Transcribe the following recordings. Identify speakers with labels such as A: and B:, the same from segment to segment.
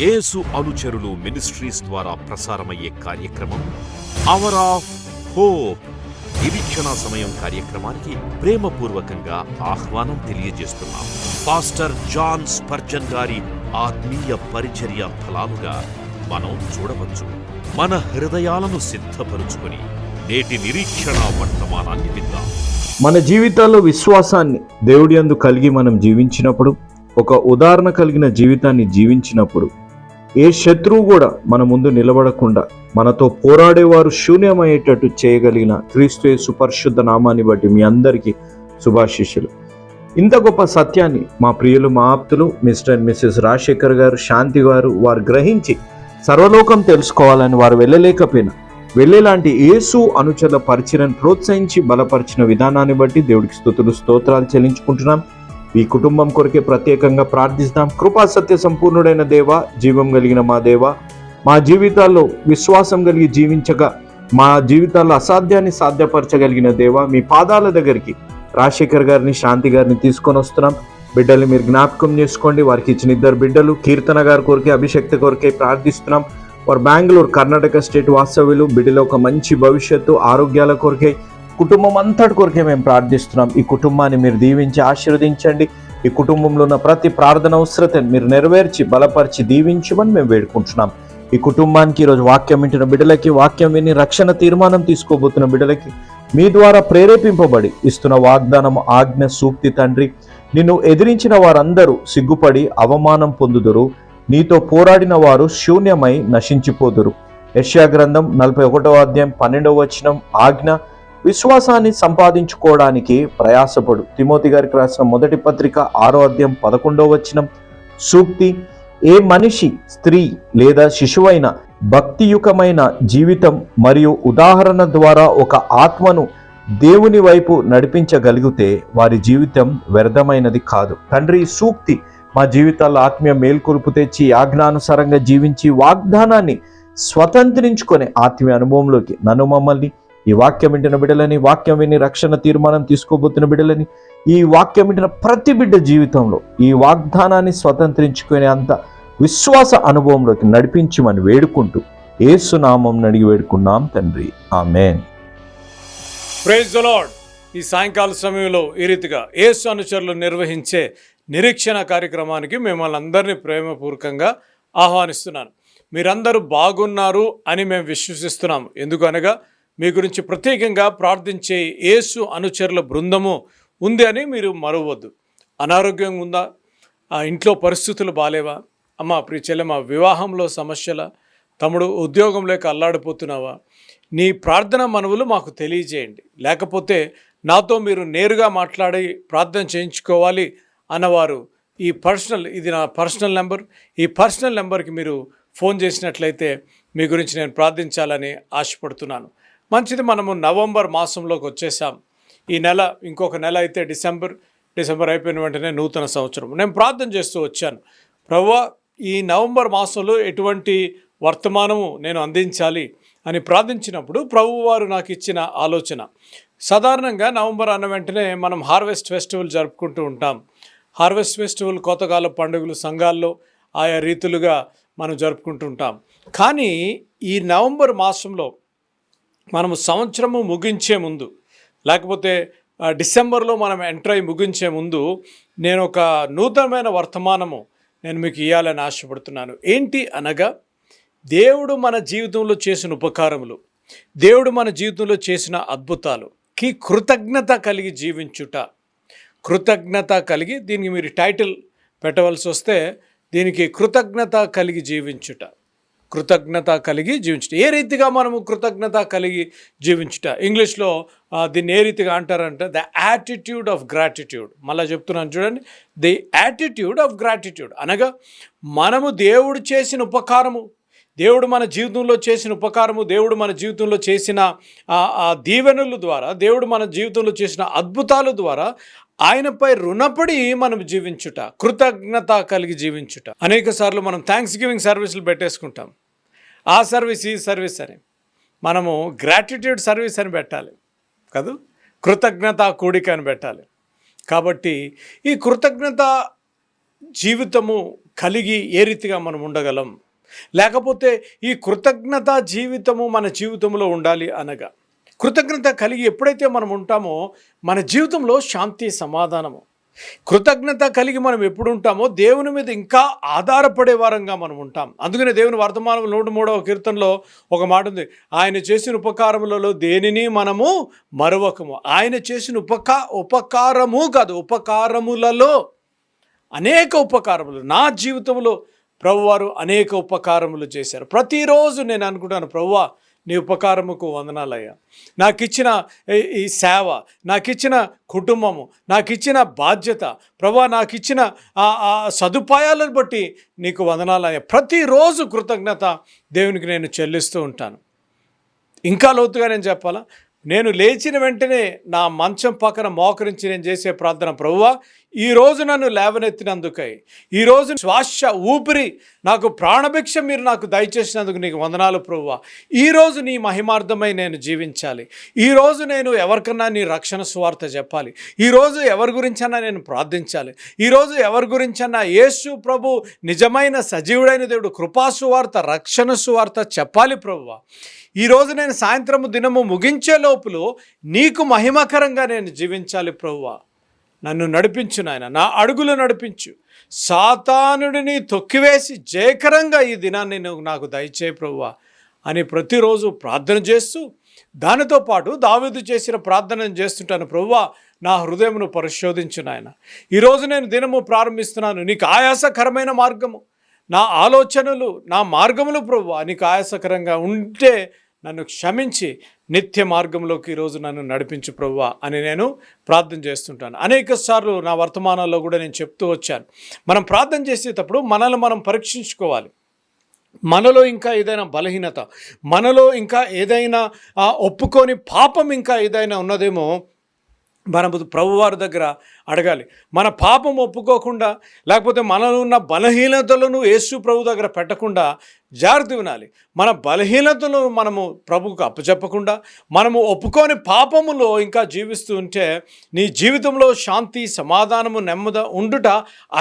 A: యేసు అనుచరులు మినిస్ట్రీస్ ద్వారా ప్రసారమయ్యే కార్యక్రమం అవర్ ఆఫ్ హోప్ నిరీక్షణ సమయం కార్యక్రమానికి ప్రేమపూర్వకంగా ఆహ్వానం తెలియజేస్తున్నాం. పాస్టర్ జాన్ స్పర్జన్ గారి ఆత్మీయ పరిచర్య ఫలాలుగా మనం చూడవచ్చు. మన హృదయాలను సిద్ధపరుచుకొని నేటి నిరీక్షణ వర్తమానాన్ని విద్దాం
B: మన జీవితాల్లో విశ్వాసాన్ని దేవుడి అందు కలిగి మనం జీవించినప్పుడు ఒక ఉదాహరణ కలిగిన జీవితాన్ని జీవించినప్పుడు ఏ శత్రువు కూడా మన ముందు నిలబడకుండా మనతో పోరాడేవారు శూన్యమయ్యేటట్టు చేయగలిగిన క్రీస్తు సుపరిశుద్ధ నామాన్ని బట్టి మీ అందరికీ శుభాశిష్యులు ఇంత గొప్ప సత్యాన్ని మా ప్రియులు మా ఆప్తులు మిస్టర్ అండ్ మిస్సెస్ రాజశేఖర్ గారు శాంతి గారు వారు గ్రహించి సర్వలోకం తెలుసుకోవాలని వారు వెళ్ళలేకపోయినా వెళ్ళేలాంటి యేసు అనుచరుల పరిచయను ప్రోత్సహించి బలపరిచిన విధానాన్ని బట్టి దేవుడికి స్థుతులు స్తోత్రాలు చెల్లించుకుంటున్నాం. ఈ కుటుంబం కొరకే ప్రత్యేకంగా ప్రార్థిస్తాం. కృపా సత్య సంపూర్ణుడైన దేవ జీవం కలిగిన మా దేవ మా జీవితాల్లో విశ్వాసం కలిగి జీవించగా మా జీవితాల్లో అసాధ్యాన్ని సాధ్యపరచగలిగిన దేవ మీ పాదాల దగ్గరికి రాజశేఖర్ గారిని శాంతి గారిని తీసుకొని వస్తున్నాం. బిడ్డల్ని మీరు జ్ఞాపకం చేసుకోండి. వారికి ఇచ్చిన ఇద్దరు బిడ్డలు కీర్తన గారి కొరకే అభిషక్తి కొరకే ప్రార్థిస్తున్నాం. వారు బెంగళూరు కర్ణాటక స్టేట్ వాస్తవ్యులు. బిడ్డలో ఒక మంచి భవిష్యత్తు ఆరోగ్యాల కొరకే కుటుంబం అంతటి కొరకే మేము ప్రార్థిస్తున్నాం. ఈ కుటుంబాన్ని మీరు దీవించి ఆశీర్వదించండి. ఈ కుటుంబంలో ఉన్న ప్రతి ప్రార్థన అవసరతను మీరు నెరవేర్చి బలపరిచి దీవించమని మేము వేడుకుంటున్నాం. ఈ కుటుంబానికి ఈరోజు వాక్యం వింటున్న బిడ్డలకి వాక్యం విని రక్షణ తీర్మానం తీసుకోబోతున్న బిడ్డలకి మీ ద్వారా ప్రేరేపింపబడి ఇస్తున్న వాగ్దానం ఆజ్ఞ సూక్తి తండ్రి నిన్ను ఎదిరించిన వారందరూ సిగ్గుపడి అవమానం పొందుదురు. నీతో పోరాడిన వారు శూన్యమై నశించిపోదురు. యష్యా గ్రంథం నలభై ఒకటవ అధ్యాయం పన్నెండవ వచనం ఆజ్ఞ విశ్వాసాన్ని సంపాదించుకోవడానికి ప్రయాసపడు. తిమోతి గారికి రాసిన మొదటి పత్రిక ఆరో అధ్యాయం పదకొండవ వచనం సూక్తి ఏ మనిషి స్త్రీ లేదా శిశువైన భక్తియుకమైన జీవితం మరియు ఉదాహరణ ద్వారా ఒక ఆత్మను దేవుని వైపు నడిపించగలిగితే వారి జీవితం వ్యర్థమైనది కాదు. తండ్రి సూక్తి మా జీవితాల్లో ఆత్మీయ మేల్కొలుపు తెచ్చి ఆజ్ఞానుసారంగా జీవించి వాగ్దానాన్ని స్వతంత్రించుకునే ఆత్మీయ అనుభవంలోకి నన్ను మమ్మల్ని ఈ వాక్యం వింటున్న బిడ్డలని వాక్యం విని రక్షణ తీర్మానం తీసుకోబోతున్న బిడ్డలని ఈ వాక్యం వింటున్న ప్రతి బిడ్డ జీవితంలో ఈ వాగ్దానాన్ని స్వతంత్రించుకునే అంత విశ్వాస అనుభవంలోకి నడిపించమని వేడుకుంటూ ఏసునామం అడిగి వేడుకున్నాం తండ్రి. ఆమెన్.
C: Praise the lord. ఈ సాయంకాల సమయంలో ఈ రీతిగా ఏసు అనుచరులు నిర్వహించే నిరీక్షణ కార్యక్రమానికి మిమ్మల్ని అందరినీ ప్రేమపూర్వకంగా ఆహ్వానిస్తున్నాను. మీరందరూ బాగున్నారు అని మేము విశ్వసిస్తున్నాము. ఎందుకనగా మీ గురించి ప్రత్యేకంగా ప్రార్థించే యేసు అనుచరుల బృందము ఉంది అని మీరు మరవద్దు. అనారోగ్యం ఉందా? ఆ ఇంట్లో పరిస్థితులు బాలేవా? అమ్మ ప్రియ చెల్లెమ్మ వివాహంలో సమస్యల తమ్ముడు ఉద్యోగంలోకి అల్లాడిపోతున్నావా? నీ ప్రార్థన మనవులు మాకు తెలియజేయండి. లేకపోతే నాతో మీరు నేరుగా మాట్లాడి ప్రార్థన చేయించుకోవాలి అన్నవారు ఈ పర్సనల్ ఇది నా పర్సనల్ నెంబర్. ఈ పర్సనల్ నెంబర్కి మీరు ఫోన్ చేసినట్లయితే మీ గురించి నేను ప్రార్థించాలని ఆశపడుతున్నాను. మంచిది మనము నవంబర్ మాసంలోకి వచ్చేసాం. ఈ నెల ఇంకొక నెల అయితే డిసెంబర్ డిసెంబర్ అయిపోయిన వెంటనే నూతన సంవత్సరం. నేను ప్రార్థన చేస్తూ వచ్చాను. ప్రవ్వా ఈ నవంబర్ మాసంలో ఎటువంటి వర్తమానము నేను అందించాలి? అని ప్రార్థించినప్పుడు ప్రభువారు నాకు ఇచ్చిన ఆలోచన. సాధారణంగా నవంబర్ అన్న వెంటనే మనం హార్వెస్ట్ ఫెస్టివల్ జరుపుకుంటూ ఉంటాం. హార్వెస్ట్ ఫెస్టివల్ కొత్తకాల పండుగలు సంఘాల్లో ఆయా రీతులుగా మనం జరుపుకుంటూ ఉంటాం. కానీ ఈ నవంబర్ మాసంలో మనము సంవత్సరము ముగించే ముందు లేకపోతే డిసెంబర్లో మనం ఎంటర్ అయి ముగించే ముందు నేను ఒక నూతనమైన వర్తమానము నేను మీకు ఇవ్వాలని ఆశపడుతున్నాను. ఏంటి అనగా దేవుడు మన జీవితంలో చేసిన ఉపకారములు దేవుడు మన జీవితంలో చేసిన అద్భుతాలు కి కృతజ్ఞత కలిగి జీవించుట. కృతజ్ఞత కలిగి దీనికి మీరు టైటిల్ పెట్టవలసి వస్తే దీనికి కృతజ్ఞత కలిగి జీవించుట. కృతజ్ఞత కలిగి జీవించుట. ఏ రీతిగా మనము కృతజ్ఞత కలిగి జీవించుట? ఇంగ్లీష్లో దీన్ని ఏ రీతిగా అంటారంటే ద యాటిట్యూడ్ ఆఫ్ గ్రాటిట్యూడ్. మళ్ళీ చెప్తున్నాను చూడండి. The attitude of gratitude. అనగా మనము దేవుడు చేసిన ఉపకారము దేవుడు మన జీవితంలో చేసిన ఉపకారము దేవుడు మన జీవితంలో చేసిన ఆ, దీవెనల ద్వారా దేవుడు మన జీవితంలో చేసిన అద్భుతాల ద్వారా ఆయనపై రుణపడి మనం జీవించుట కృతజ్ఞత కలిగి జీవించుట. అనేక సార్లు మనం థ్యాంక్స్ గివింగ్ సర్వీసులు పెట్టేసుకుంటాం. ఆ సర్వీస్ ఈ సర్వీస్ అని. మనము గ్రాటిట్యూడ్ సర్వీస్ అని పెట్టాలి. కదూ? కృతజ్ఞత కూడిక అని పెట్టాలి. కాబట్టి ఈ కృతజ్ఞత జీవితము కలిగి ఏ రీతిగా మనం ఉండగలం? లేకపోతే ఈ కృతజ్ఞత జీవితము మన జీవితంలో ఉండాలి అనగా కృతజ్ఞత కలిగి ఎప్పుడైతే మనం ఉంటామో మన జీవితంలో శాంతి సమాధానము. కృతజ్ఞత కలిగి మనం ఎప్పుడు ఉంటామో దేవుని మీద ఇంకా ఆధారపడే వారంగా మనం ఉంటాం. అందుకనే దేవుని వర్తమానం నూట మూడవ కీర్తనలో ఒక మాట ఉంది. ఆయన చేసిన ఉపకారములలో దేనిని మనము మరవకము? ఆయన చేసిన ఉపకా ఉపకారము కాదు ఉపకారములలో అనేక ఉపకారములు. నా జీవితంలో ప్రభువారు అనేక ఉపకారములు చేశారు. ప్రతిరోజు నేను అనుకుంటాను ప్రభువా నీ ఉపకారముకు వందనాలయ్యా. నాకు ఇచ్చిన ఈ- ఈ సేవ నాకు ఇచ్చిన కుటుంబము నాకు ఇచ్చిన బాధ్యత ప్రభా నాకు ఇచ్చిన ఆ ఆ సదుపాయాలను బట్టి నీకు వందనాలయ్యా. ప్రతిరోజు కృతజ్ఞత దేవునికి నేను చెల్లిస్తూ ఉంటాను. ఇంకా లోతుగా నేను చెప్పాలా? నేను లేచిన వెంటనే నా మంచం పక్కన మోకరించి నేను చేసే ప్రార్థన ప్రభువా ఈరోజు నన్ను లేవనెత్తినందుకై ఈరోజు శ్వాస ఊపిరి నాకు ప్రాణభిక్ష మీరు నాకు దయచేసినందుకు నీకు వందనాలు ప్రభువ. ఈరోజు నీ మహిమార్థమై నేను జీవించాలి. ఈరోజు నేను ఎవరికన్నా నీ రక్షణ సువార్త చెప్పాలి. ఈరోజు ఎవరి గురించన్నా నేను ప్రార్థించాలి. ఈరోజు ఎవరి గురించన్నా యేసు ప్రభు నిజమైన సజీవుడైన దేవుడు కృపా సువార్త రక్షణ సువార్త చెప్పాలి ప్రభువ. ఈరోజు నేను సాయంత్రము దినము ముగించే లోపులు నీకు మహిమకరంగా నేను జీవించాలి ప్రభువా. నన్ను నడిపించు నాయన నా అడుగులు నడిపించు. సాతానుడిని తొక్కివేసి జయకరంగా ఈ దినాన్ని నువ్వు నాకు దయచే ప్రభువా అని ప్రతిరోజు ప్రార్థన చేస్తూ దానితో పాటు దావీదు చేసిన ప్రార్థన చేస్తుంటాను ప్రభువా నా హృదయమును పరిశోధించు నాయన. ఈరోజు నేను దినము ప్రారంభిస్తున్నాను నీకు ఆయాసకరమైన మార్గము. నా ఆలోచనలు నా మార్గములు ప్రభు నీకు ఆయాసకరంగా ఉంటే నన్ను క్షమించి నిత్య మార్గంలోకి ఈరోజు నన్ను నడిపించు ప్రభువా అని నేను ప్రార్థన చేస్తుంటాను. అనేక సార్లు నా వర్తమానాల్లో కూడా నేను చెప్తూ వచ్చాను. మనం ప్రార్థన చేసేటప్పుడు మనల్ని మనం పరీక్షించుకోవాలి. మనలో ఇంకా ఏదైనా బలహీనత మనలో ఇంకా ఏదైనా ఒప్పుకొని పాపం ఇంకా ఏదైనా ఉన్నదేమో మనం ప్రభువారి దగ్గర అడగాలి. మన పాపం ఒప్పుకోకుండా లేకపోతే మనలో ఉన్న బలహీనతలను యేసు ప్రభు దగ్గర పెట్టకుండా జాగ్రత్త వినాలి. మన బలహీనతలను మనము ప్రభువుకు అప్పచెప్పకుండా మనము ఒప్పుకొని పాపములో ఇంకా జీవిస్తూ ఉంటే నీ జీవితంలో శాంతి సమాధానము నెమ్మద ఉండుట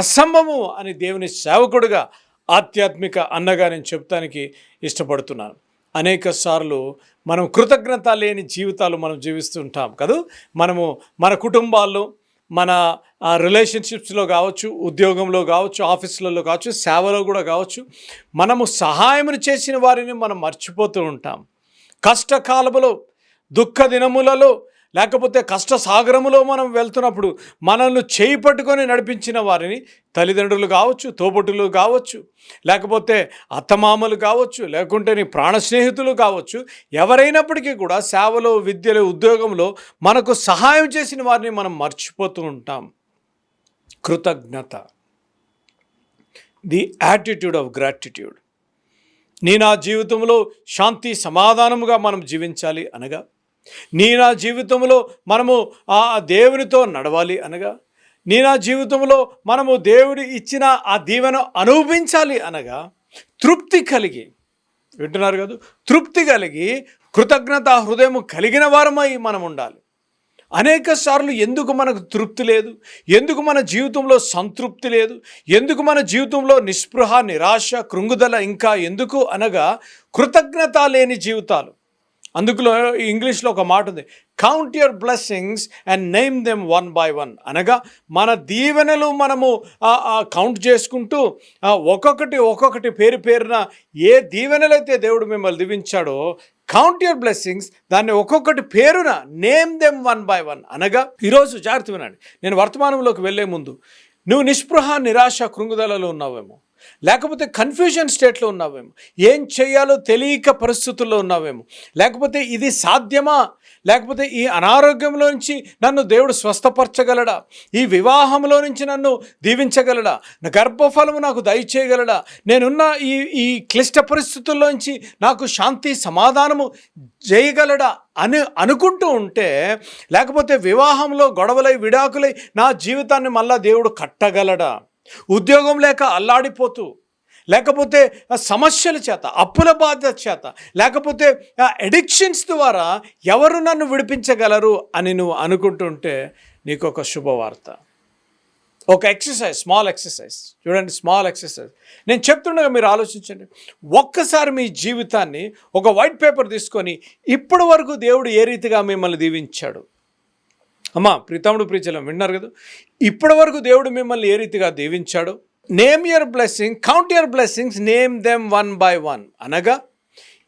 C: అసంభవము అని దేవుని సేవకుడుగా ఆధ్యాత్మిక అన్నగా నేను చెప్తానికి ఇష్టపడుతున్నాను. అనేక సార్లు మనం కృతజ్ఞత లేని జీవితాలు మనం జీవిస్తుంటాం కదా? మనము మన కుటుంబాల్లో మన రిలేషన్షిప్స్లో కావచ్చు ఉద్యోగంలో కావచ్చు ఆఫీసులలో కావచ్చు సేవలో కూడా కావచ్చు మనము సహాయం చేసిన వారిని మనం మర్చిపోతూ ఉంటాం. కష్టకాలములో దుఃఖ దినములలో లేకపోతే కష్ట సాగరములో మనం వెళ్తున్నప్పుడు మనల్ని చేయి పట్టుకొని నడిపించిన వారిని తల్లిదండ్రులు కావచ్చు తోబుట్టులు కావచ్చు లేకపోతే అత్తమామలు కావచ్చు లేకుంటే నీ ప్రాణ స్నేహితులు కావచ్చు ఎవరైనప్పటికీ కూడా సేవలో విద్యలో ఉద్యోగంలో మనకు సహాయం చేసిన వారిని మనం మర్చిపోతూ ఉంటాం. కృతజ్ఞత. The attitude of gratitude. నీ నా జీవితంలో శాంతి సమాధానముగా మనం జీవించాలి అనగా నీ నా జీవితంలో మనము ఆ దేవునితో నడవాలి అనగా నీ నా జీవితంలో మనము దేవుడు ఇచ్చిన ఆ దీవెన అనుభవించాలి అనగా తృప్తి కలిగి వింటున్నారు కదా? తృప్తి కలిగి కృతజ్ఞత హృదయం కలిగిన వారమై మనం ఉండాలి. అనేక సార్లు ఎందుకు మనకు తృప్తి లేదు? ఎందుకు మన జీవితంలో సంతృప్తి లేదు? ఎందుకు మన జీవితంలో నిస్పృహ నిరాశ కృంగుదల ఇంకా ఎందుకు అనగా కృతజ్ఞత లేని జీవితాలు అందుకులో ఇంగ్లీష్లో ఒక మాట ఉంది count your blessings and name them one by one అనగా మన దీవెనలు మనము కౌంట్ చేసుకుంటూ ఒక్కొక్కటి ఒక్కొక్కటి పేరు పేరున ఏ దీవెనలైతే దేవుడు మిమ్మల్ని దీవించాడో కౌంట్ యువర్ బ్లెస్సింగ్స్ దాన్ని ఒక్కొక్కటి పేరున name them one by one అనగా ఈరోజు జాగ్రత్త వినండి నేను వర్తమానంలోకి వెళ్ళే ముందు నువ్వు నిస్పృహ నిరాశ కృంగుదలలో ఉన్నావేమో లేకపోతే కన్ఫ్యూజన్ స్టేట్లో ఉన్నావేమో? ఏం చేయాలో తెలియక పరిస్థితుల్లో ఉన్నావేమో? లేకపోతే ఇది సాధ్యమా? లేకపోతే ఈ అనారోగ్యంలో నుంచి నన్ను దేవుడు స్వస్థపరచగలడా? ఈ వివాహంలో నుంచి నన్ను దీవించగలడా? నా గర్భఫలము నాకు దయచేయగలడా? నేనున్న ఈ ఈ క్లిష్ట పరిస్థితుల్లోంచి నాకు శాంతి సమాధానము చేయగలడా? అని అనుకుంటూ ఉంటే లేకపోతే వివాహంలో గొడవలై విడాకులై నా జీవితాన్ని మళ్ళా దేవుడు కట్టగలడా? ఉద్యోగం లేక అల్లాడిపోతూ లేకపోతే సమస్యల చేత అప్పుల బాధ్యత చేత లేకపోతే ఎడిక్షన్స్ ద్వారా ఎవరు నన్ను విడిపించగలరు అని నువ్వు అనుకుంటుంటే నీకు ఒక శుభవార్త. ఒక ఎక్సర్సైజ్ స్మాల్ ఎక్సర్సైజ్ చూడండి స్మాల్ ఎక్సర్సైజ్ నేను చెప్తుండగా మీరు ఆలోచించండి. ఒక్కసారి మీ జీవితాన్ని ఒక వైట్ పేపర్ తీసుకొని ఇప్పటి వరకు దేవుడు ఏ రీతిగా మిమ్మల్ని దీవించాడు? అమ్మా ప్రీతముడు ప్రీచలం విన్నారు కదా. ఇప్పటి వరకు దేవుడు మిమ్మల్ని ఏ రీతిగా దీవించాడు? Name your blessing count your blessings name them one by one అనగా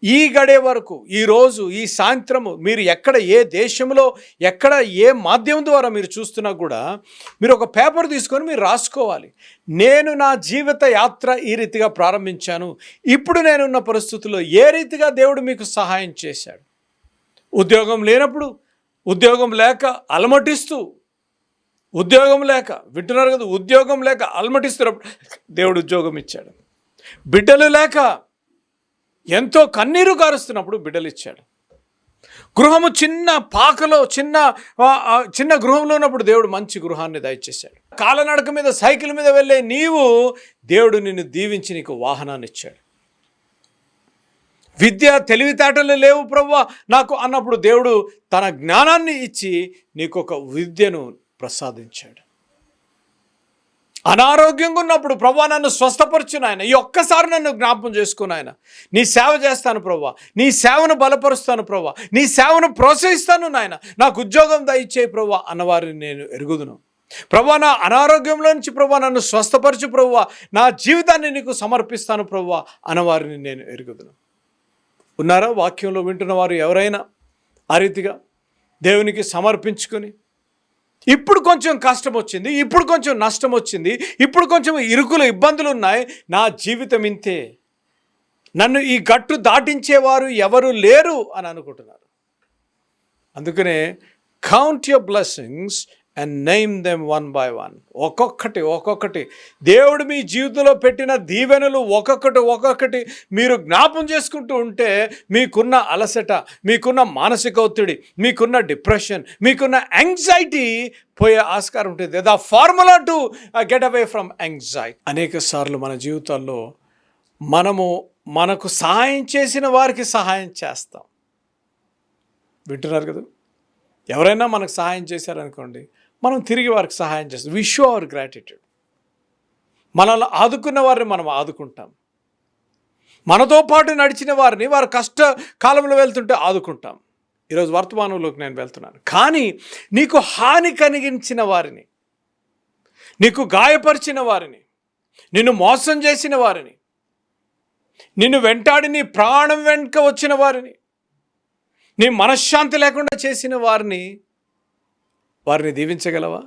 C: ఈ గడే వరకు ఈరోజు ఈ సాయంత్రము మీరు ఎక్కడ ఏ దేశంలో ఎక్కడ ఏ మాధ్యమం ద్వారా మీరు చూస్తున్నా కూడా మీరు ఒక పేపర్ తీసుకొని మీరు రాసుకోవాలి. నేను నా జీవిత యాత్ర ఈ రీతిగా ప్రారంభించాను. ఇప్పుడు నేనున్న పరిస్థితుల్లో ఏ రీతిగా దేవుడు మీకు సహాయం చేశాడు? ఉద్యోగం లేనప్పుడు ఉద్యోగం లేక అలమటిస్తూ ఉద్యోగం లేక వింటున్నారు కదా ఉద్యోగం లేక అలమటిస్తున్నప్పుడు దేవుడు ఉద్యోగం ఇచ్చాడు. బిడ్డలు లేక ఎంతో కన్నీరు కారుస్తున్నప్పుడు బిడ్డలు ఇచ్చాడు. గృహము చిన్న పాకలో చిన్న చిన్న గృహంలో ఉన్నప్పుడు దేవుడు మంచి గృహాన్ని దయచేశాడు. కాలనడక మీద సైకిల్ మీద వెళ్ళే నీవు దేవుడు నిన్ను దీవించి నీకు వాహనాన్ని ఇచ్చాడు. విద్య తెలివితేటలు లేవు ప్రవ్వా నాకు అన్నప్పుడు దేవుడు తన జ్ఞానాన్ని ఇచ్చి నీకు ఒక విద్యను ప్రసాదించాడు. అనారోగ్యంగా ఉన్నప్పుడు ప్రభా నన్ను స్వస్థపరచును ఆయన ఈ ఒక్కసారి నన్ను జ్ఞాపం చేసుకుని ఆయన. నీ సేవ చేస్తాను ప్రభా నీ సేవను బలపరుస్తాను ప్రభా నీ సేవను ప్రోత్సహిస్తాను నాయన. నాకు ఉద్యోగం దయచేయి ప్రభా అన్నవారిని నేను ఎరుగుదును. ప్రభా నా అనారోగ్యంలో నుంచి ప్రభా నన్ను స్వస్థపరచు ప్రభా. నా జీవితాన్ని నీకు సమర్పిస్తాను ప్రభా అన్నవారిని నేను ఎరుగుదును. ఉన్నారా? వాక్యంలో వింటున్న వారు ఎవరైనా ఆ రీతిగా దేవునికి సమర్పించుకొని ఇప్పుడు కొంచెం కష్టం వచ్చింది ఇప్పుడు కొంచెం నష్టం వచ్చింది ఇప్పుడు కొంచెం ఇరుకులు ఇబ్బందులు ఉన్నాయి నా జీవితం ఇంతే. నన్ను ఈ గట్టు దాటించేవారు ఎవరు లేరు అని అనుకుంటున్నారు. అందుకనే count your blessings and name them one by one ఒక్కొక్కటి ఒక్కొక్కటి. దేవుడు మీ జీవితంలో పెట్టిన దీవెనలు ఒక్కొక్కటి ఒక్కొక్కటి మీరు జ్ఞాపం చేసుకుంటూ ఉంటే మీకున్న అలసట మీకున్న మానసిక ఒత్తిడి మీకున్న డిప్రెషన్ మీకున్న యాంగ్జైటీ పోయే ఆస్కారం ఉంటుంది. The formula to get away from anxiety అనేక సార్లు మన జీవితాల్లో మనము మనకు సహాయం చేసిన వారికి సహాయం చేస్తాం. వింటున్నారు కదా? ఎవరైనా మనకు సహాయం చేశారనుకోండి మనం తిరిగి వారికి సహాయం చేస్తాం. వి షో అవర్ గ్రాటిట్యూడ్ మనల్ని ఆదుకున్న వారిని మనం ఆదుకుంటాం. మనతో పాటు నడిచిన వారిని వారి కష్ట కాలంలో వెళ్తుంటే ఆదుకుంటాం. ఈరోజు వర్తమానంలోకి నేను వెళ్తున్నాను. కానీ నీకు హాని కలిగించిన వారిని నీకు గాయపరిచిన వారిని నిన్ను మోసం చేసిన వారిని నిన్ను వెంటాడి నీ ప్రాణం వెనుక వచ్చిన వారిని నీ మనశ్శాంతి లేకుండా చేసిన వారిని వారిని దీవించగలవా?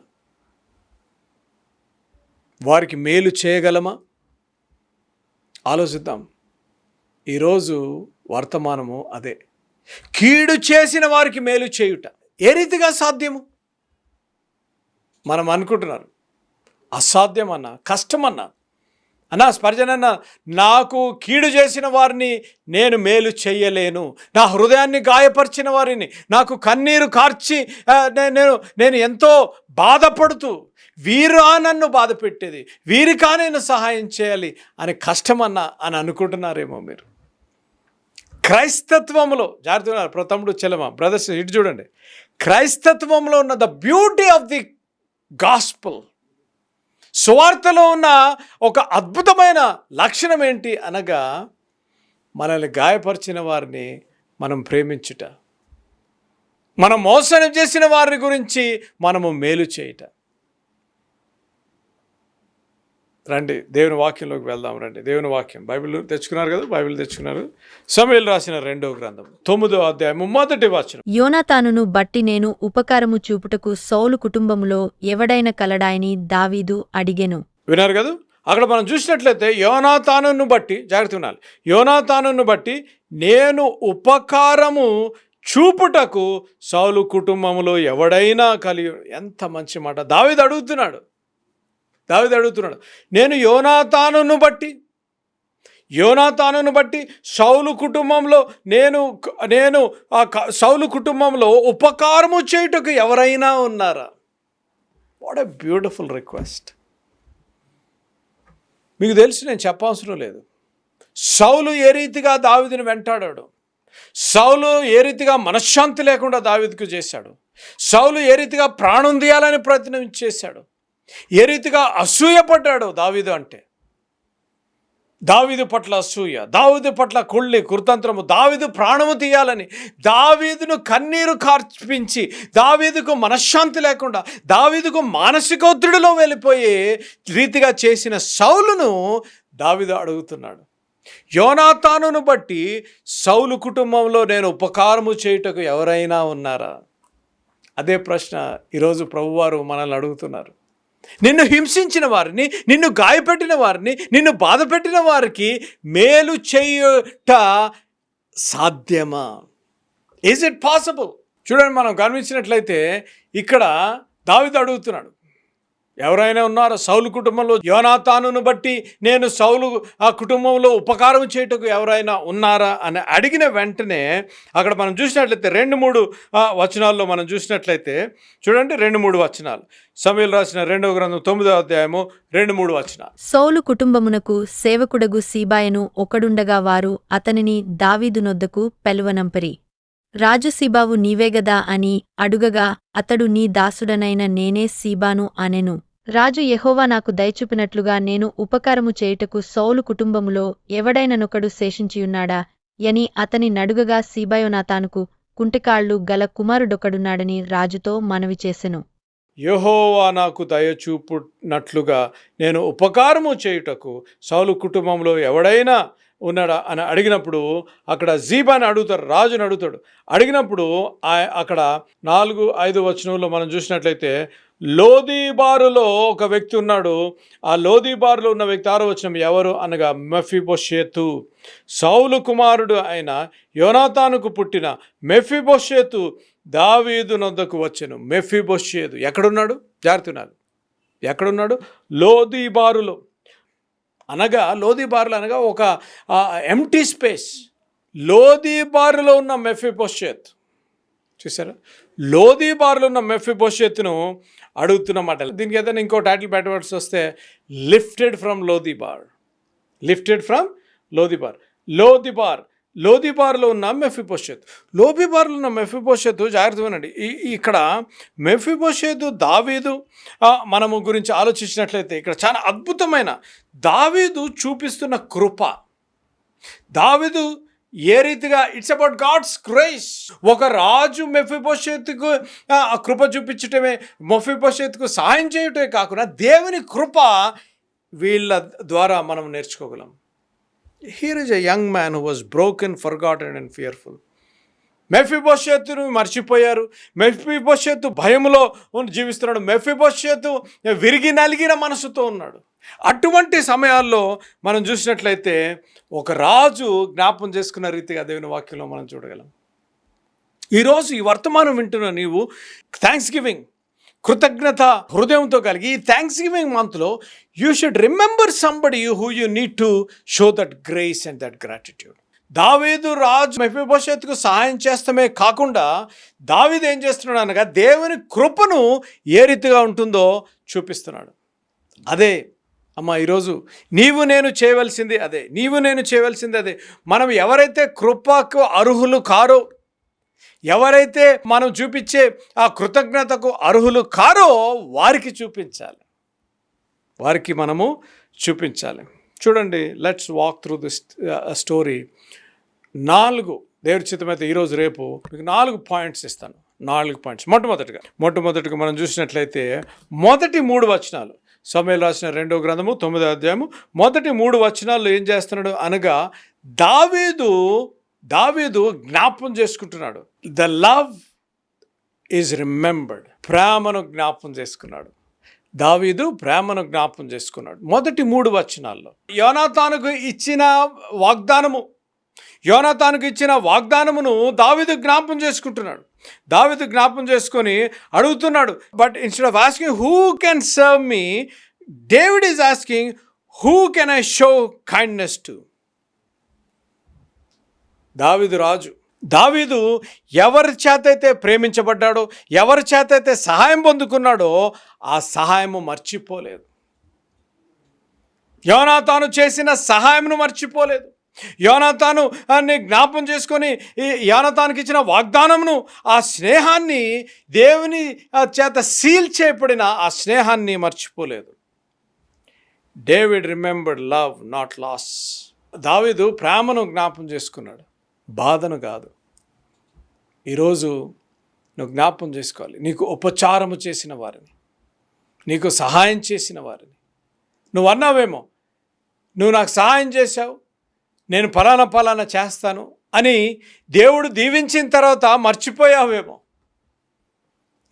C: వారికి మేలు చేయగలమా? ఆలోచిద్దాం. ఈరోజు వర్తమానము అదే. కీడు చేసిన వారికి మేలు చేయుట. ఏ రీతిగా సాధ్యము? మనం అనుకుంటున్నారు. అసాధ్యమన్నా కష్టమన్నా అన్నా స్పర్జనన్న నాకు కీడు చేసిన వారిని నేను మేలు చేయలేను. నా హృదయాన్ని గాయపరిచిన వారిని నాకు కన్నీరు కార్చి నేను నేను ఎంతో బాధపడుతూ వీరా నన్ను బాధ పెట్టేది వీరికా నేను సహాయం చేయాలి అని కష్టమన్న అని అనుకుంటున్నారేమో మీరు. క్రైస్తత్వంలో జాగ్రత్త ఉన్నారు తమ్ముడు బ్రదర్స్ ఇటు చూడండి. క్రైస్తత్వంలో ఉన్న the beauty of the gospel సువార్తలో ఉన్న ఒక అద్భుతమైన లక్షణం ఏంటి అనగా మనల్ని గాయపరిచిన వారిని మనం ప్రేమించుట. మనం మోసం చేసిన వారి గురించి మనము మేలు చేయుట. రండి దేవుని వాక్యంలోకి వెళ్దాం రండి. దేవుని వాక్యం. బైబిల్ తెచ్చుకున్నారు కదా? బైబిల్ తెచ్చుకున్నారు. సమయంలో రాసిన రెండో గ్రంథం తొమ్మిదో అధ్యాయం మొదటి వచనం.
D: యోనాతానును బట్టి నేను ఉపకారము చూపుటకు సౌలు కుటుంబములో ఎవడైన కలడాయని దావీదు అడిగెను.
C: విన్నారు కదా? అక్కడ మనం చూసినట్లయితే యోనాతానును బట్టి జాగ్రత్త ఉండాలి. యోనాతానును బట్టి నేను ఉపకారము చూపుటకు సౌలు కుటుంబములో ఎవడైనా కలిగి ఎంత మంచి మాట. దావిది అడుగుతున్నాడు. దావిది అడుగుతున్నాడు నేను యోనాతానును బట్టి యోనాతానును బట్టి సౌలు కుటుంబంలో నేను నేను ఆ క- సౌలు కుటుంబంలో ఉపకారము చేయుటకు ఎవరైనా ఉన్నారా? వాట్ ఎ బ్యూటిఫుల్ రిక్వెస్ట్ మీకు తెలుసు నేను చెప్పవసరం లేదు. సౌలు ఏ రీతిగా దావిదిని వెంటాడాడు? సౌలు ఏ రీతిగా మనశ్శాంతి లేకుండా దావిదికు చేశాడు? సౌలు ఏ రీతిగా ప్రాణం తీయాలని ప్రయత్నం చేశాడు? ఏ రీతిగా అసూయపడ్డాడో దావీదు అంటే? దావీదు పట్ల అసూయ దావీదు పట్ల కుళ్ళి కుర్తంత్రము దావీదు ప్రాణము తీయాలని దావీదును కన్నీరు కార్పించి దావీదుకు మనశ్శాంతి లేకుండా దావీదుకు మానసికోత్తుడిలో వెళ్ళిపోయే రీతిగా చేసిన సౌలును దావీదు అడుగుతున్నాడు. యోనాతానును బట్టి సౌలు కుటుంబంలో నేను ఉపకారము చేయుటకు ఎవరైనా ఉన్నారా? అదే ప్రశ్న ఈరోజు ప్రభువారు మనల్ని అడుగుతున్నారు. నిన్ను హింసించిన వారిని నిన్ను గాయపెట్టిన వారిని నిన్ను బాధపెట్టిన వారికి మేలు చేయుట సాధ్యమా? ఈజ్ ఇట్ పాసిబుల్ చూడండి మనం గమనించినట్లయితే ఇక్కడ దావిత అడుగుతున్నాడు. ఎవరైనా ఉన్నారో? సౌలు కుటుంబంలో యోనాతానును బట్టి నేను సౌలు ఆ కుటుంబంలో ఉపకారం చేయటకు ఎవరైనా ఉన్నారా? అని అడిగిన వెంటనే అక్కడ మనం చూసినట్లయితే రెండు మూడు వచనాల్లో మనం చూసినట్లయితే చూడండి రెండు మూడు వచనాలు. సమీలు రాసిన రెండవ గ్రంథం తొమ్మిదో అధ్యాయము రెండు మూడు వచనాలు.
D: సౌలు కుటుంబమునకు సేవకుడగు సీబాయను ఒకడుండగా వారు అతనిని దావీదునొద్దకు పెలువనంపరి. రాజు సీబావు నీవేగదా అని అడుగగా అతడు నీ దాసుడనైన నేనే సీబాను అనెను. రాజు యహోవా నాకు దయచూపినట్లుగా నేను ఉపకారము చేయుటకు సౌలు కుటుంబములో ఎవడైననొకడు శేషించియున్నాడా? యని అతని నడుగగా సీబాయోనాతానుకు కుంటికాళ్ళు గల కుమారుడొకడున్నాడని రాజుతో మనవి చేసెను.
C: యెహోవా నాకు దయచూపునట్లుగా నేను ఉపకారము చేయుటకు సౌలు కుటుంబంలో ఎవడైనా ఉన్నాడా అని అడిగినప్పుడు అక్కడ జీబాని అడుగుతారు రాజుని అడుగుతాడు. అడిగినప్పుడు ఆ- అక్కడ నాలుగు ఐదు వచనంలో మనం చూసినట్లయితే లోదీబారులో ఒక వ్యక్తి ఉన్నాడు. ఆ లోదీబారులో ఉన్న వ్యక్తి ఆరో వచనం ఎవరు అనగా మెఫిబోషేతు. సౌలు కుమారుడు అయిన యోనాతానుకు పుట్టిన మెఫిబోషేతు దావీదు నొద్దకు వచ్చాను. మెఫిబొషేతు ఎక్కడున్నాడు? జాగ్రత్తనాలు ఎక్కడున్నాడు? లోదీబారులో అనగా లోదీబారులు అనగా ఒక ఎంటీ స్పేస్ లోదీబారులో ఉన్న మెఫిబొషేత్. చూసారా లోదీబారులో ఉన్న మెఫిబొషేత్ను అడుగుతున్నమాట దీనికి ఏదైనా ఇంకో టైటిల్ పెట్టవలసి వస్తే lifted from Lodebar lifted from Lodebar Lodebar లోదిబార్లో ఉన్న మెఫిపోషేత్ లోబిబార్లో ఉన్న మెఫిపోషేత్ జాగ్రత్త వినండి. ఇక్కడ మెఫిపోషెత్ దావీదు మనము గురించి ఆలోచించినట్లయితే ఇక్కడ చాలా అద్భుతమైన దావీదు చూపిస్తున్న కృప. దావీదు ఏ రీతిగా ఇట్స్ అబౌట్ గాడ్స్ గ్రేస్ ఒక రాజు మెఫిపోషేత్కు ఆ కృప చూపించటమే మెఫిపోషేత్కు సహాయం చేయటమే కాకుండా దేవుని కృప వీళ్ళ ద్వారా మనం నేర్చుకోగలం. Here is a young man who was broken forgotten and fearful మెఫిబోషేత్తును మర్చిపోయారు. మెఫిబోషేత్తు భయంలో జీవిస్తున్నాడు. మెఫిబోషేత్తు విరిగి నలిగిన మనసుతో ఉన్నాడు. అటువంటి సమయాల్లో మనం చూసినట్లయితే ఒక రాజు జ్ఞాపం చేసుకున్న రీతిగా దేవుని వాక్యంలో మనం చూడగలం. ఈరోజు ఈ వర్తమానం వింటున్న నీవు థ్యాంక్స్ గివింగ్ కృతజ్ఞత హృదయంతో కలిగి థ్యాంక్స్ గివింగ్ మంత్లో you should remember somebody who you need to show that grace and that gratitude దావీదు రాజు మెఫిబోషత్కు సహాయం చేస్తమే కాకుండా దావీదు ఏం చేస్తున్నాడు అనగా దేవుని కృపను ఏ రీతిగా ఉంటుందో చూపిస్తున్నాడు. అదే అమ్మ ఈరోజు నీవు నేను చేయవలసింది అదే నీవు నేను చేయవలసింది అదే. మనం ఎవరైతే కృపకు అర్హులు కారో ఎవరైతే మనం చూపించే ఆ కృతజ్ఞతకు అర్హులు కారో వారికి చూపించాలి. వారికి మనము చూపించాలి. చూడండి let's walk through this story నాలుగు దేవుడి చిత్తమైతే ఈరోజు రేపు మీకు నాలుగు పాయింట్స్ ఇస్తాను. నాలుగు పాయింట్స్. మొట్టమొదటిగా మొట్టమొదటిగా మనం చూసినట్లయితే మొదటి మూడు వచనాలు. సమయాలు రాసిన రెండో గ్రంథము తొమ్మిదో అధ్యాయము. మొదటి మూడు వచనాలు ఏం చేస్తున్నాడు అనగా దావీదు దావీదు జ్ఞాపం చేసుకుంటున్నాడు. ద లవ్ ఈజ్ రిమెంబర్డ్ ప్రేమను జ్ఞాపం చేసుకున్నాడు. దావీదు ప్రేమను జ్ఞాపం చేసుకున్నాడు. మొదటి మూడు వచనాల్లో యోనాతానుకు ఇచ్చిన వాగ్దానము యోనాతానుకు ఇచ్చిన వాగ్దానమును దావీదు జ్ఞాపం చేసుకుంటున్నాడు. దావీదు జ్ఞాపం చేసుకొని అడుగుతున్నాడు but instead of asking who can serve me David is asking who can I show kindness to దావిదు రాజు. దావీదు ఎవరి చేతైతే ప్రేమించబడ్డాడో ఎవరి చేతైతే సహాయం పొందుకున్నాడో ఆ సహాయము మర్చిపోలేదు. యోనా తాను చేసిన సహాయంను మర్చిపోలేదు. యోనా తాను జ్ఞాపం చేసుకొని ఈ యోనాతానికి ఇచ్చిన వాగ్దానమును ఆ స్నేహాన్ని దేవుని చేత సీల్ చేయబడిన ఆ స్నేహాన్ని మర్చిపోలేదు. David remembered love not loss. దావీదు ప్రేమను జ్ఞాపం చేసుకున్నాడు. బాధను కాదు. ఈరోజు నువ్వు జ్ఞాపం చేసుకోవాలి. నీకు ఉపచారము చేసిన వారిని. నీకు సహాయం చేసిన వారిని. నువ్వు అన్నావేమో నువ్వు నాకు సహాయం చేశావు నేను ఫలానా ఫలానా చేస్తాను అని దేవుడు దీవించిన తర్వాత మర్చిపోయావేమో.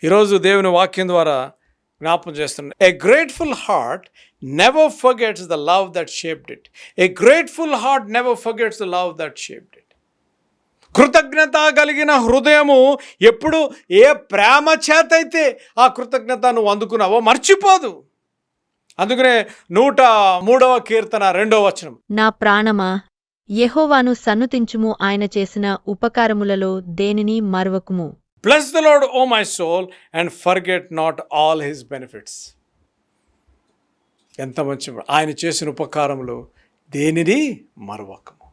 C: ఈరోజు దేవుని వాక్యం ద్వారా జ్ఞాపం చేస్తున్నాను a grateful heart never forgets the love that shaped it a grateful heart never forgets the love that shaped it కృతజ్ఞత కలిగిన హృదయము ఎప్పుడు ఏ ప్రేమ చేతైతే ఆ కృతజ్ఞత నువ్వు అందుకున్నావో మర్చిపోదు. అందుకనే నూట మూడవ కీర్తన రెండవ వచనం.
D: నా ప్రాణమా యెహోవాను సన్నుతించుము ఆయన చేసిన ఉపకారములలో దేనిని మరువకుము.
C: Bless the Lord O my soul and forget not all his benefits ఎంత మంచి. ఆయన చేసిన ఉపకారములు దేనిని మరవకము.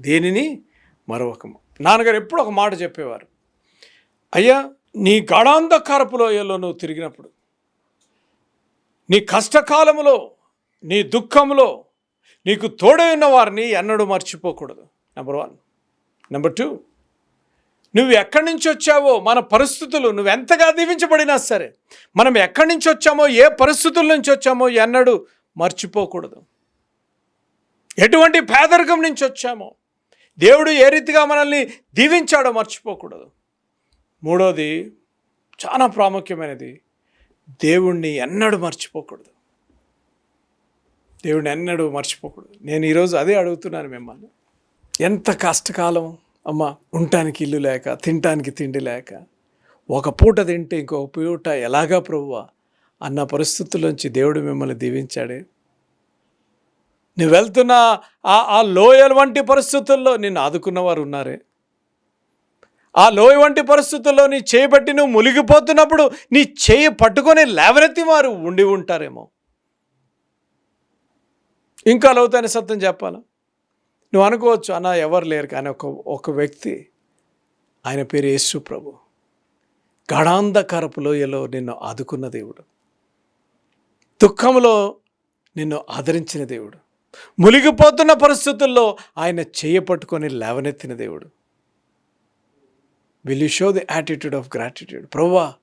C: దేనిని మరొకము నాన్నగారు ఎప్పుడు ఒక మాట చెప్పేవారు. అయ్యా నీ గాఢాంధకారపు లోయలో నువ్వు తిరిగినప్పుడు నీ కష్టకాలములో నీ దుఃఖంలో నీకు తోడై ఉన్న వారిని ఎన్నడూ మర్చిపోకూడదు. నెంబర్ వన్ నెంబర్ టూ నువ్వు ఎక్కడి నుంచి వచ్చావో మన పరిస్థితులు నువ్వు ఎంతగా దీవించబడినా సరే మనం ఎక్కడి నుంచి వచ్చామో ఏ పరిస్థితుల నుంచి వచ్చామో ఎన్నడూ మర్చిపోకూడదు. ఎటువంటి పేదరికం నుంచి వచ్చామో దేవుడు ఏ రీతిగా మనల్ని దీవించాడో మర్చిపోకూడదు. మూడోది చాలా ప్రాముఖ్యమైనది. దేవుణ్ణి ఎన్నడూ మర్చిపోకూడదు. దేవుడిని ఎన్నడూ మర్చిపోకూడదు. నేను ఈరోజు అదే అడుగుతున్నాను మిమ్మల్ని. ఎంత కష్టకాలం అమ్మ ఉండటానికి ఇల్లు లేక తినటానికి తిండి లేక ఒక పూట తింటే ఇంకొక పూట ఎలాగా ప్రభువా అన్న పరిస్థితుల్లోంచి దేవుడు మిమ్మల్ని దీవించాడే. నువ్వు వెళ్తున్న ఆ ఆ లోయల వంటి పరిస్థితుల్లో నిన్ను ఆదుకున్నవారు ఉన్నారే. ఆ లోయ వంటి పరిస్థితుల్లో నీ చేయబట్టి నువ్వు మునిగిపోతున్నప్పుడు నీ చేయి పట్టుకొని లేవనెత్తి వారు ఉండి ఉంటారేమో. ఇంకా లోతైన సత్యం చెప్పాలా? నువ్వు అనుకోవచ్చు అన్న ఎవరు లేరు కానీ ఒక ఒక వ్యక్తి. ఆయన పేరు యేసు ప్రభు. గాఢాంధకారపు లోయలో నిన్ను ఆదుకున్న దేవుడు. దుఃఖంలో నిన్ను ఆదరించిన దేవుడు. మునిగిపోతున్న పరిస్థితుల్లో ఆయన చేయపట్టుకొని లేవనెత్తిన దేవుడు. Will you show the attitude of gratitude ప్రవ్వా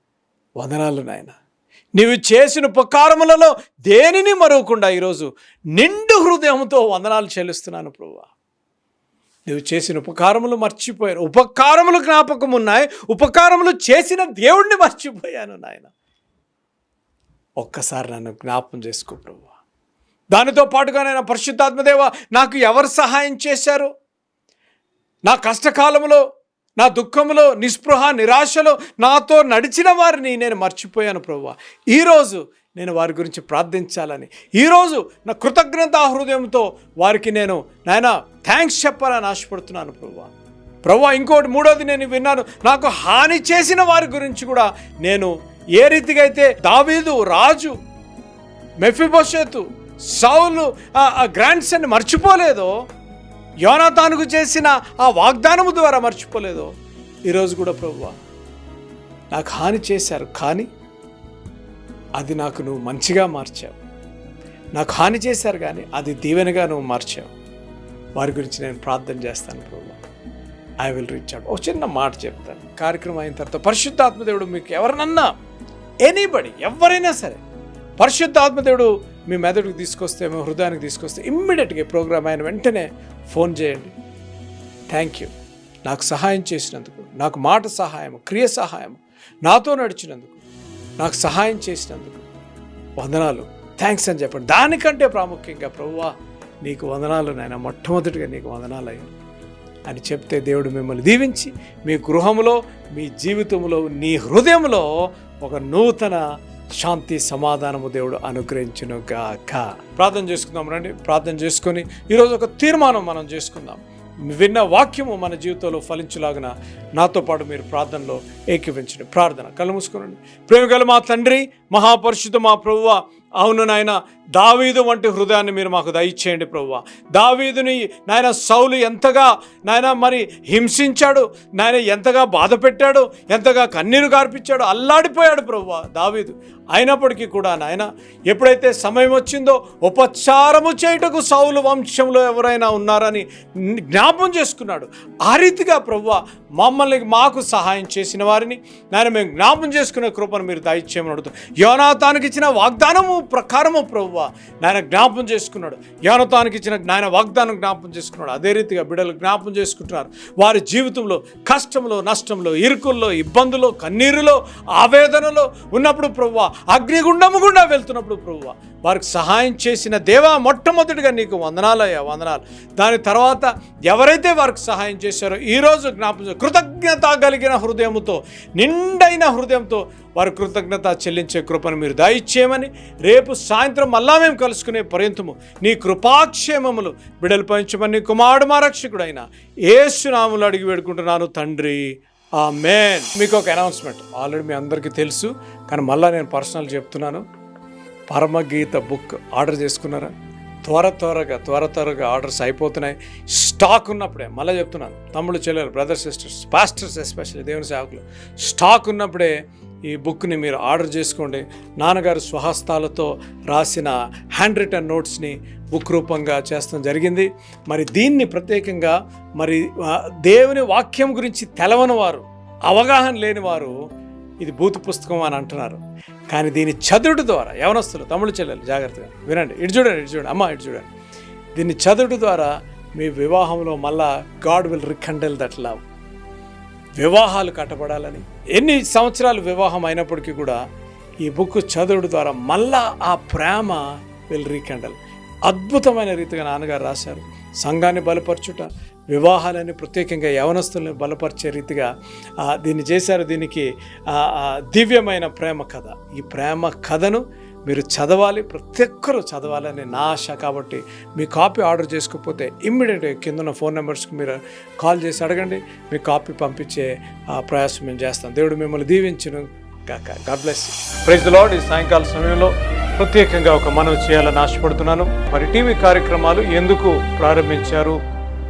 C: వందనాలు నాయన. నీవు చేసిన ఉపకారములలో దేనిని మరవకుండా ఈరోజు నిండు హృదయంతో వందనాలు చెల్లిస్తున్నాను ప్రవ్వా. నువ్వు చేసిన ఉపకారములు మర్చిపోయాను. ఉపకారములు జ్ఞాపకం ఉన్నాయి ఉపకారములు చేసిన దేవుణ్ణి మర్చిపోయాను నాయన. ఒక్కసారి నన్ను జ్ఞాపం చేసుకో ప్రభు దానితో పాటుగా నేను పరిశుద్ధాత్మదేవ నాకు ఎవరు సహాయం చేశారు? నా కష్టకాలంలో నా దుఃఖంలో నిస్పృహ నిరాశలో నాతో నడిచిన వారిని నేను మర్చిపోయాను ప్రభు ఈరోజు నేను వారి గురించి ప్రార్థించాలని. ఈరోజు నా కృతజ్ఞత హృదయంతో వారికి నేను నాయన థ్యాంక్స్ చెప్పాలని ఆశపడుతున్నాను ప్రభు ప్రభు ఇంకోటి మూడోది నేను విన్నాను. నాకు హాని చేసిన వారి గురించి కూడా నేను ఏ రీతిగా అయితే దావీదు రాజు మెఫిబోషేతు సౌలు ఆ గ్రాండ్ సన్ మర్చిపోలేదో? యోనాతానుకు చేసిన ఆ వాగ్దానము ద్వారా మర్చిపోలేదో? ఈరోజు కూడా ప్రభువా నాకు హాని చేశారు కానీ అది నాకు నువ్వు మంచిగా మార్చావు. నాకు హాని చేశారు కానీ అది దీవెనగా నువ్వు మార్చావు. వారి గురించి నేను ప్రార్థన చేస్తాను ప్రభు ఐ విల్ రీచ్ అవుట్ ఒక చిన్న మాట చెప్తాను. కార్యక్రమం అయిన తర్వాత పరిశుద్ధాత్మదేవుడు మీకు ఎవరినన్నా ఎనీబడి ఎవరైనా సరే పరిశుద్ధాత్మదేవుడు మీ మెదడుకు తీసుకొస్తే మీ హృదయానికి తీసుకొస్తే ఇమ్మీడియట్గా ప్రోగ్రామ్ అయిన వెంటనే ఫోన్ చేయండి. Thank you. నాకు సహాయం చేసినందుకు నాకు మాట సహాయం క్రియ సహాయం నాతో నడిచినందుకు నాకు సహాయం చేసినందుకు వందనాలు. థ్యాంక్స్ అని చెప్పండి. దానికంటే ప్రాముఖ్యంగా ప్రభువా నీకు వందనాలు నాయన. మొట్టమొదటిగా నీకు వందనాలు అయ్యాను అని చెప్తే దేవుడు మిమ్మల్ని దీవించి మీ గృహంలో మీ జీవితంలో నీ హృదయంలో ఒక నూతన శాంతి సమాధానము దేవుడు అనుగ్రహించును గాక ప్రార్థన చేసుకుందాం రండి. ప్రార్థన చేసుకొని ఈరోజు ఒక తీర్మానం మనం చేసుకుందాం. విన్న వాక్యము మన జీవితంలో ఫలించులాగిన నాతో పాటు మీరు ప్రార్థనలో ఏకీవించండి ప్రార్థన కళ్ళు మూసుకోనండి. ప్రేమ గల మా తండ్రి మహాపరిశుద్ధ మా ప్రభువ అవును నాయన దావీదు వంటి హృదయాన్ని మీరు మాకు దయచేయండి ప్రభువ. దావీదుని నాయన సౌలు ఎంతగా నాయన మరి హింసించాడు నాయన ఎంతగా బాధ పెట్టాడు ఎంతగా కన్నీరు కార్పించాడు అల్లాడిపోయాడు ప్రభువ దావీదు. అయినప్పటికీ కూడా నాయన ఎప్పుడైతే సమయం వచ్చిందో ఉపచారము చేయుటకు సౌలు వంశంలో ఎవరైనా ఉన్నారని జ్ఞాపం చేసుకున్నాడు. ఆ రీతిగా ప్రభువ మమ్మల్ని మాకు సహాయం చేసిన వారిని. నాయన మేము జ్ఞాపం చేసుకునే కృపను మీరు దయచేయమని అడుగుతాం యోనాతానికి ఇచ్చిన వాగ్దానము ప్రకారము ప్రభువ నాయన జ్ఞాపం చేసుకున్నాడు. యోనతానికి ఇచ్చిన నాయన వాగ్దానం జ్ఞాపం చేసుకున్నాడు. అదే రీతిగా బిడ్డలు జ్ఞాపం చేసుకుంటున్నారు. వారి జీవితంలో కష్టంలో నష్టంలో ఇరుకుల్లో ఇబ్బందులో కన్నీరులో ఆవేదనలో ఉన్నప్పుడు ప్రభువ అగ్నిగుండము గుండా వెళ్తున్నప్పుడు ప్రభువ వారికి సహాయం చేసిన దేవా మొట్టమొదటిగా నీకు వందనాలయ్యా వందనాలు. దాని తర్వాత ఎవరైతే వారికి సహాయం చేశారో ఈరోజు జ్ఞాపం చే- కృతజ్ఞత కలిగిన హృదయంతో నిండైన హృదయంతో వారు కృతజ్ఞత చెల్లించే కృపను మీరు దయచేయమని రేపు సాయంత్రం మళ్ళా మేము కలుసుకునే పర్యంతము నీ కృపాక్షేమములు బిడలు పంచమని కుమారుడు మా రక్షకుడైన ఏసునాములు అడిగి వేడుకుంటున్నాను తండ్రి. ఆ మేన్ మీకు ఒక అనౌన్స్మెంట్. ఆల్రెడీ మీ అందరికీ తెలుసు కానీ మళ్ళీ నేను పర్సనల్ చెప్తున్నాను. పరమగీత బుక్ ఆర్డర్ చేసుకున్నారా? త్వర త్వరగా త్వర త్వరగా ఆర్డర్స్ అయిపోతున్నాయి. స్టాక్ ఉన్నప్పుడే మళ్ళీ చెప్తున్నాను తమ్ముడు చెల్లెలు బ్రదర్స్ సిస్టర్స్ పాస్టర్స్ ఎస్పెషల్లీ దేవుని సేవకులు స్టాక్ ఉన్నప్పుడే ఈ బుక్ని మీరు ఆర్డర్ చేసుకోండి. నాన్నగారు స్వహస్తాలతో రాసిన హ్యాండ్ రిటర్న్ నోట్స్ని బుక్ రూపంగా చేస్తాం జరిగింది. మరి దీన్ని ప్రత్యేకంగా మరి దేవుని వాక్యం గురించి తెలవని వారు అవగాహన లేని వారు ఇది భూత పుస్తకం అని అంటున్నారు. కానీ దీని చదువుడు ద్వారా యవనస్తులు తమిళ చెల్లెలు జాగ్రత్తగా వినండి. ఇటు చూడండి ఇటు చూడండి. అమ్మ ఇటు చూడండి. దీన్ని చదువుడు ద్వారా మీ వివాహంలో మళ్ళా God will rekindle that love వివాహాలు కట్టబడాలని ఎన్ని సంవత్సరాలు వివాహం అయినప్పటికీ కూడా ఈ బుక్ చదువుడు ద్వారా మళ్ళా ఆ ప్రేమ విల్ రీకండల్ అద్భుతమైన రీతిగా నాన్నగారు రాశారు. సంఘాన్ని బలపరచుట వివాహాలని ప్రత్యేకంగా యవనస్తులను బలపరిచే రీతిగా దీన్ని చేశారు దీనికి దివ్యమైన ప్రేమ కథ. ఈ ప్రేమ కథను మీరు చదవాలి ప్రతి ఒక్కరూ చదవాలని నా ఆశ కాబట్టి మీ కాపీ ఆర్డర్ చేసుకోకపోతే ఇమ్మీడియట్గా కింద ఫోన్ నెంబర్స్కి మీరు కాల్ చేసి అడగండి మీ కాపీ పంపించే ఆ, ప్రయాసం మేము చేస్తాం. దేవుడు మిమ్మల్ని దీవించను గాక. గాడ్ బ్లెస్ ప్రైజ్ లార్డ్ ఈ సాయంకాల సమయంలో ప్రత్యేకంగా ఒక మనవి చేయాలని ఆశపడుతున్నాను. మరి టీవీ కార్యక్రమాలు ఎందుకు ప్రారంభించారు?